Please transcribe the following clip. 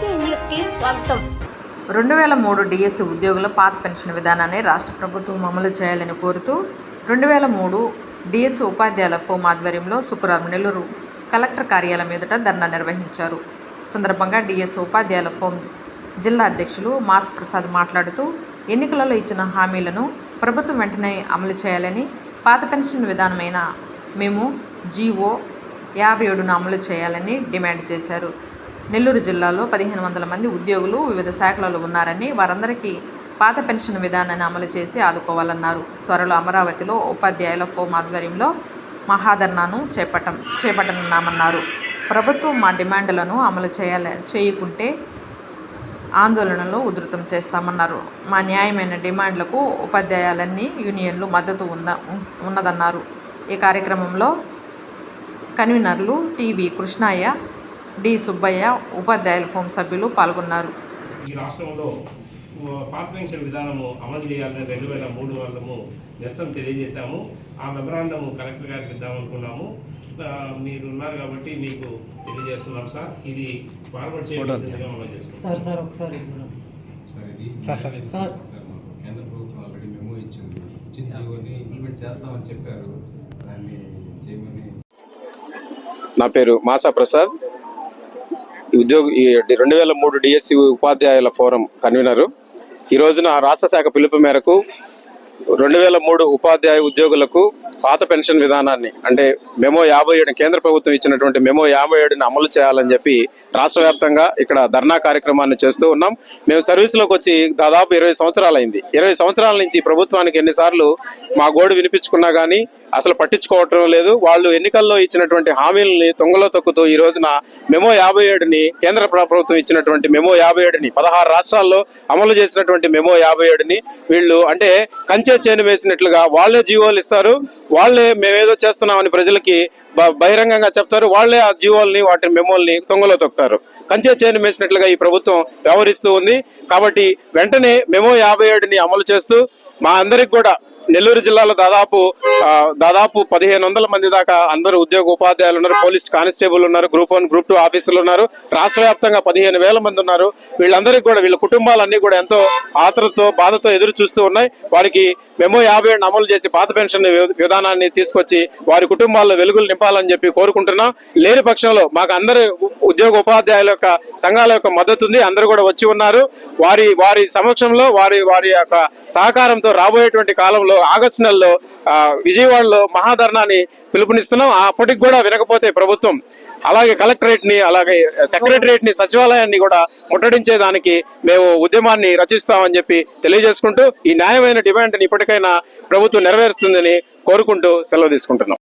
BC స్వాగతం. రెండు వేల మూడు డిఎస్సి ఉద్యోగుల పాత పెన్షన్ విధానాన్ని రాష్ట్ర ప్రభుత్వం అమలు చేయాలని కోరుతూ రెండు వేల మూడు డిఎస్సి ఉపాధ్యాయుల ఫోమ్ ఆధ్వర్యంలో శుక్రవారం నెల్లూరు కలెక్టర్ కార్యాలయం ఎదుట ధర్నా నిర్వహించారు. సందర్భంగా డిఎస్సి ఉపాధ్యాయుల ఫోమ్ జిల్లా అధ్యక్షులు మాస్ ప్రసాద్ మాట్లాడుతూ ఎన్నికలలో ఇచ్చిన హామీలను ప్రభుత్వం వెంటనే అమలు చేయాలని పాత పెన్షన్ విధానమైన మేము జీవో యాభై ఏడును అమలు చేయాలని డిమాండ్ చేశారు. నెల్లూరు జిల్లాలో పదిహేను వందల మంది ఉద్యోగులు వివిధ శాఖలలో ఉన్నారని వారందరికీ పాత పెన్షన్ విధానాన్ని అమలు చేసి ఆదుకోవాలన్నారు. త్వరలో అమరావతిలో ఉపాధ్యాయుల ఫోమ్ ఆధ్వర్యంలో మహాధర్నాను చేపట్టం చేపట్టనున్నామన్నారు. ప్రభుత్వం మా డిమాండ్లను అమలు చేయాల చేయకుంటే ఆందోళనలు ఉధృతం చేస్తామన్నారు. మా న్యాయమైన డిమాండ్లకు ఉపాధ్యాయులన్నీ యూనియన్లు మద్దతు ఉన్న ఉన్నదన్నారు. ఈ కార్యక్రమంలో కన్వీనర్లు టీవీ కృష్ణయ్య డి. సుబ్బయ్య ఉపాధ్యాయుల ఫోమ్ సభ్యులు పాల్గొన్నారు. ఈ రాష్ట్రంలో పాత పెన్షన్ విధానము అమలు చేయాలని రెండు వేల మూడు వాళ్ళము నిరసన తెలియజేశాము. ఆ మెమరాండం కలెక్టర్ గారికి ఇద్దామనుకున్నాము మీరు ఉన్నారు కాబట్టి మీకు తెలియజేస్తున్నాం సార్. ఇది ఫార్వర్డ్ చేస్తున్నాం సార్ సార్ ఒకసారి ఇవ్వండి. సార్ ఇది సార్, సార్. సార్. మాకు కేంద్ర ప్రభుత్వం ఆల్రెడీ మెమో ఇచ్చింది. ఇచ్చిన ఇంప్లిమెంట్ చేస్తామని చెప్పారు. దాన్ని చేయమని నా పేరు మాసా ప్రసాద్ ఉద్యోగ రెండు వేల మూడు డిఎస్సి ఉపాధ్యాయుల ఫోరం కన్వీనరు. ఈ రోజున రాష్ట్ర శాఖ పిలుపు మేరకు రెండు వేల మూడు ఉపాధ్యాయ ఉద్యోగులకు పాత పెన్షన్ విధానాన్ని అంటే మెమో యాభై ఏడు కేంద్ర ప్రభుత్వం ఇచ్చినటువంటి మెమో యాభై ఏడుని అమలు చేయాలని చెప్పి రాష్ట్ర వ్యాప్తంగా ఇక్కడ ధర్నా కార్యక్రమాన్ని చేస్తూ ఉన్నాం. మేము సర్వీస్లోకి వచ్చి దాదాపు ఇరవై సంవత్సరాలు అయింది ఇరవై సంవత్సరాల నుంచి ప్రభుత్వానికి ఎన్నిసార్లు మా గోడు వినిపించుకున్నా కానీ అసలు పట్టించుకోవటం లేదు. వాళ్ళు ఎన్నికల్లో ఇచ్చినటువంటి హామీలని తొంగలో తొక్కుతూ ఈ రోజున మెమో యాభై ఏడుని కేంద్ర ప్రభుత్వం ఇచ్చినటువంటి మెమో యాభై ఏడుని పదహారు రాష్ట్రాల్లో అమలు చేసినటువంటి మెమో యాభై ఏడుని వీళ్ళు అంటే కంచె చేను వేసినట్లుగా వాళ్ళే జీవోలు ఇస్తారు. వాళ్ళే మేమేదో చేస్తున్నామని ప్రజలకి బ- బహిరంగంగా చెప్తారు. వాళ్ళే ఆ జీవోల్ని వాటి మెమోల్ని తొంగలో తొక్కుతారు. కంచె చేను వేసినట్లుగా ఈ ప్రభుత్వం వ్యవహరిస్తూ ఉంది. కాబట్టి వెంటనే మెమో యాభై ఏడుని అమలు చేస్తూ మా అందరికి కూడా నెల్లూరు జిల్లాలో దాదాపు దాదాపు పదిహేను వందల మంది దాకా అందరూ ఉద్యోగ ఉపాధ్యాయులు ఉన్నారు పోలీస్ కానిస్టేబుల్ ఉన్నారు గ్రూప్ వన్ గ్రూప్ టూ ఆఫీసులు ఉన్నారు. రాష్ట్ర వ్యాప్తంగా పదిహేను వేల మంది ఉన్నారు. వీళ్ళందరికీ కూడా వీళ్ళ కుటుంబాలన్నీ కూడా ఎంతో ఆతరతో బాధతో ఎదురు చూస్తూ ఉన్నాయి. వారికి మెమో యాభై ఏడు అమలు చేసి పాత పెన్షన్ విధానాన్ని తీసుకొచ్చి వారి కుటుంబాల్లో వెలుగులు నింపాలని చెప్పి కోరుకుంటున్నాం. లేని పక్షంలో మాకు అందరి ఉద్యోగ ఉపాధ్యాయుల యొక్క సంఘాల యొక్క మద్దతు ఉంది అందరూ కూడా వచ్చి ఉన్నారు. వారి వారి సమక్షంలో వారి వారి యొక్క సహకారంతో రాబోయేటువంటి కాలంలో ఆగస్టు నెలలో ఆ, విజయవాడలో మహాధర్నాన్ని పిలుపునిస్తున్నాం. అప్పటికి కూడా వినకపోతే ప్రభుత్వం అలాగే కలెక్టరేట్ని అలాగే సెక్రటరేట్ని సచివాలయాన్ని కూడా ముట్టడించేదానికి మేము ఉద్యమాన్ని రచిస్తామని చెప్పి తెలియజేసుకుంటూ ఈ న్యాయమైన డిమాండ్ని ఇప్పటికైనా ప్రభుత్వం నెరవేరుస్తుందని కోరుకుంటూ సెలవు తీసుకుంటున్నాం.